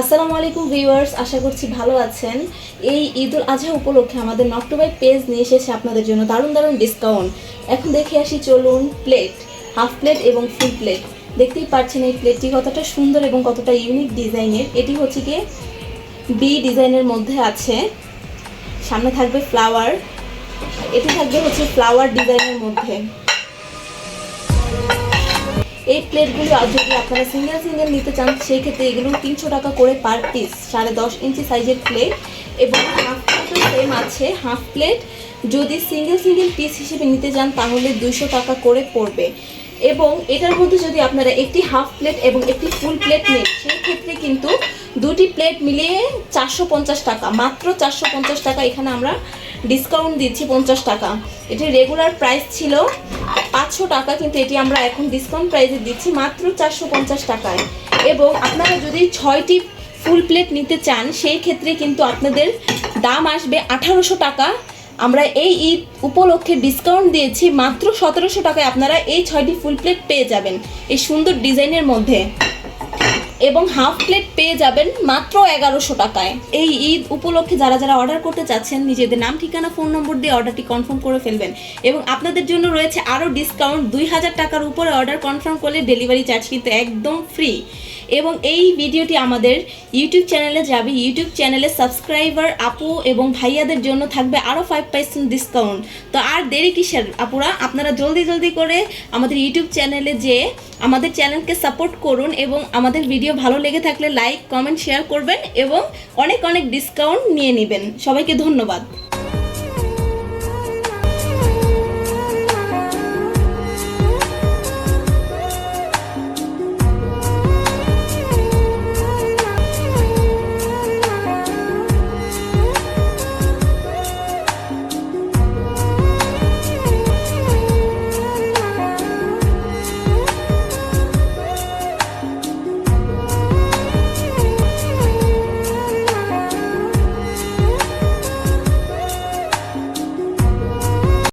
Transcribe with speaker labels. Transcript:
Speaker 1: আসসালামু আলাইকুম ভিউয়ার্স, আশা করছি ভালো আছেন। এই ঈদ উল আজহা উপলক্ষে আমাদের নকটবাই পেজ নিয়ে এসেছে আপনাদের জন্য দারুণ দারুণ ডিসকাউন্ট এখন দেখে আসি, চলুন প্লেট হাফ প্লেট এবং ফুল প্লেট দেখতেই পাচ্ছেন এই প্লেটটি কতটা সুন্দর এবং কতটা ইউনিক ডিজাইনের এটি হচ্ছে গিয়ে বি ডিজাইনের মধ্যে আছে। সামনে থাকবে ফ্লাওয়ার এটি থাকবে হচ্ছে ফ্লাওয়ার ডিজাইনের মধ্যে। এই প্লেটগুলো আর যদি আপনারা সিঙ্গেল সিঙ্গেল নিতে চান সেই ক্ষেত্রে এগুলো তিনশো টাকা করে পার পিস সাড়ে দশ ইঞ্চি সাইজের প্লেট এবং হাফ প্লেটও সেম আছে হাফ প্লেট যদি সিঙ্গেল সিঙ্গেল পিস হিসেবে নিতে চান, তাহলে দুইশো টাকা করে পড়বে। এবং এটার মধ্যে যদি আপনারা একটি হাফ প্লেট এবং একটি ফুল প্লেট নেন সেই ক্ষেত্রে কিন্তু দুটি প্লেট মিলিয়ে চারশো পঞ্চাশ টাকা, মাত্র চারশো পঞ্চাশ টাকা এখানে আমরা ডিসকাউন্ট দিচ্ছি পঞ্চাশ টাকা। এটি রেগুলার প্রাইস ছিল পাঁচশো টাকা, কিন্তু এটি আমরা এখন ডিসকাউন্ট প্রাইসে দিচ্ছি মাত্র চারশো পঞ্চাশ টাকায়। এবং আপনারা যদি ছয়টি ফুল প্লেট নিতে চান, সেই ক্ষেত্রে কিন্তু আপনাদের দাম আসবে আঠারোশো টাকা। আমরা এই ঈদ উপলক্ষে ডিসকাউন্ট দিয়েছি মাত্র সতেরোশো টাকায় আপনারা এই ছয়টি ফুল প্লেট পেয়ে যাবেন এই সুন্দর ডিজাইনের মধ্যে। এবং হাফ প্লেট পেয়ে যাবেন মাত্র এগারোশো টাকায়। এই ঈদ উপলক্ষে যারা যারা অর্ডার করতে চাচ্ছেন, নিজেদের নাম, ঠিকানা, ফোন নম্বর দিয়ে অর্ডারটি কনফার্ম করে ফেলবেন। এবং আপনাদের জন্য রয়েছে আরও ডিসকাউন্ট দুই হাজার টাকার উপরে অর্ডার কনফার্ম করলে ডেলিভারি চার্জ কিন্তু একদম ফ্রি। এবং এই ভিডিওটি আমাদের ইউটিউব চ্যানেলে যাবে। ইউটিউব চ্যানেলে সাবস্ক্রাইবার আপু এবং ভাইয়াদের জন্য থাকবে আরও ফাইভ পার্সেন্ট ডিসকাউন্ট তো আর দেরি কিসের আপুরা? আপনারা জলদি জলদি করে আমাদের ইউটিউব চ্যানেলে যে আমাদের চ্যানেলকে সাপোর্ট করুন এবং আমাদের ভিডিও ভালো লেগে থাকলে লাইক কমেন্ট শেয়ার করবেন এবং অনেক অনেক ডিসকাউন্ট নিয়ে নেবেন। সবাইকে ধন্যবাদ।